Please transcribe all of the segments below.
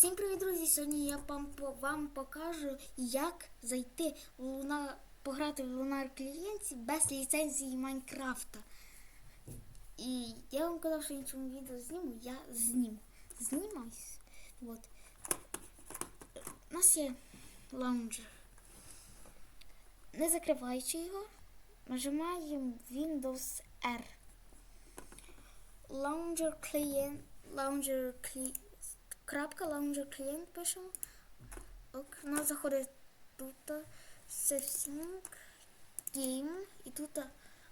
Всім привіт, друзі! Сьогодні я вам, вам покажу, як зайти в Луна, пограти в Лунар клієнті без ліцензії Майнкрафта. І я вам казав, що в іншому відео зніму, я зніму. Знімаюсь. Вот. У нас є лаунжер. Не закриваючи його, нажимаємо Windows R. Launcher client, launcher client, крапка launcher client пишемо. Ок, у нас заходить тут Setting, Game і тут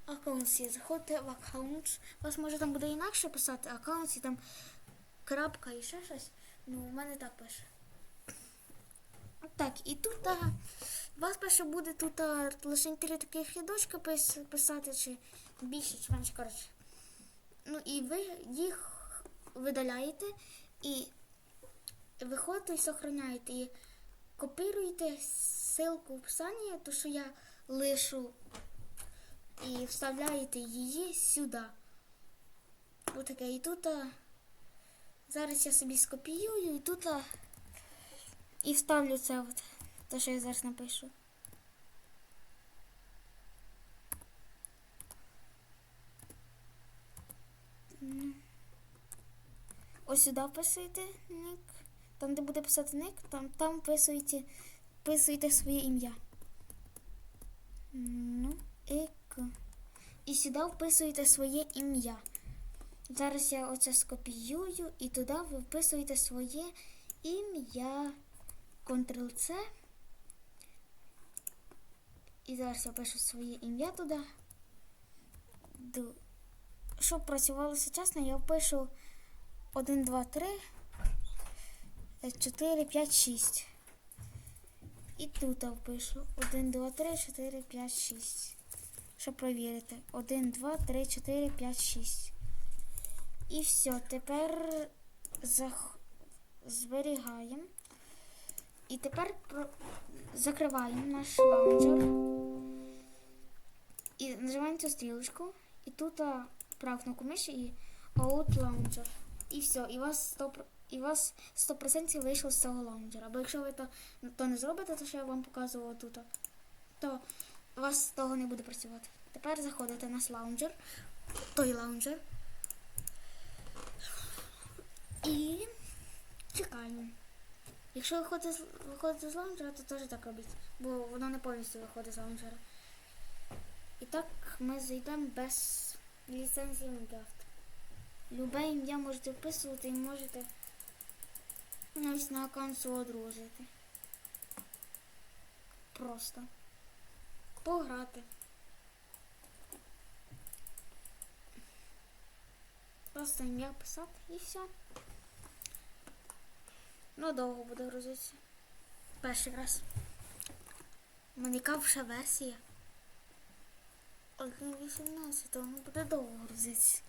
аккаунт. Заходите в аккаунт. Вас може там буде інакше писати аккаунт і там крапка і ще щось. Ну, у мене так пише. Так, і тут у вас перше буде тут а, лише три таких рядочка писати, чи більше, чи менше, коротше. Ну і ви їх видаляєте і виходите і сохраняєте. І копіруєте ссылку в описанні, то що я лишу, і вставляєте її сюди. Отаке. І тут зараз я собі скопіюю і тут і вставлю це от, те, що я зараз напишу. Ось сюди вписуєте ник. Там, де буде писати ник, там, там вписуєте, вписуєте своє ім'я. Ну, ек. І сюди вписуєте своє ім'я. Зараз я оце скопіюю і туди ви вписуєте своє ім'я. Ctrl-C. І зараз я пишу своє ім'я туди. Щоб працювало чесно, я впишу 1, 2, 3, 4, 5, 6. І тут я впишу 1, 2, 3, 4, 5, 6. Щоб провірити. 1, 2, 3, 4, 5, 6. І все. Тепер зах... зберігаємо. І тепер про... закриваємо наш лаунчер. І нажимаємо цю стрілочку. І тут праву кнопку миші і Out Launcher. І все. І у вас 100%, і у вас 100% вийшло з цього лаунчера. Бо якщо ви то, то не зробите, то що я вам показувала тут, то у вас того не буде працювати. Тепер заходите на наш лаунчер, той лаунчер. І чекаємо. Якщо ви виходите виходите з лаунчера, то теж так робіть, бо воно не повністю виходить з лаунчера. І так ми зайдемо без ліцензії Майнкрафт. Любе ім'я можете вписувати і можете на аккаунт свого. Просто пограти. Просто ім'я писати і все. Ну, довго буде грузитися. Перший раз. У мене кавша версія. 1.18, то воно буде довго грузитися.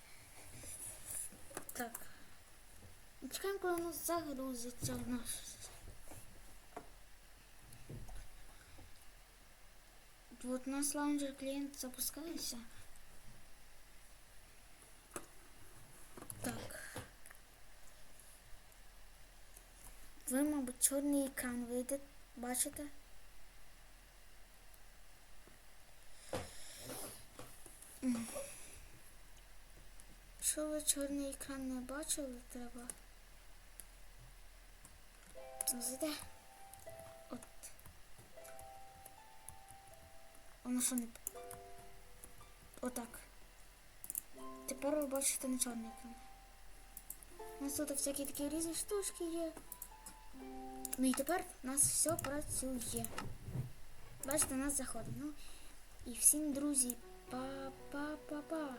Так. Чекаємо, коли воно загрузиться в наш. Вот у нас лаунжер клієнт запускається. Так. Ви, мабуть, чорний екран вийде, бачите? Якщо ви чорний екран не бачили, треба. Зайде. От. Воно що не. Отак. Тепер ви бачите не чорний екран. У нас тут всякі такі різні штучки є. Ну і тепер у нас все працює. Бачите, у нас заходить. Ну і всім друзі, па-па-па-па.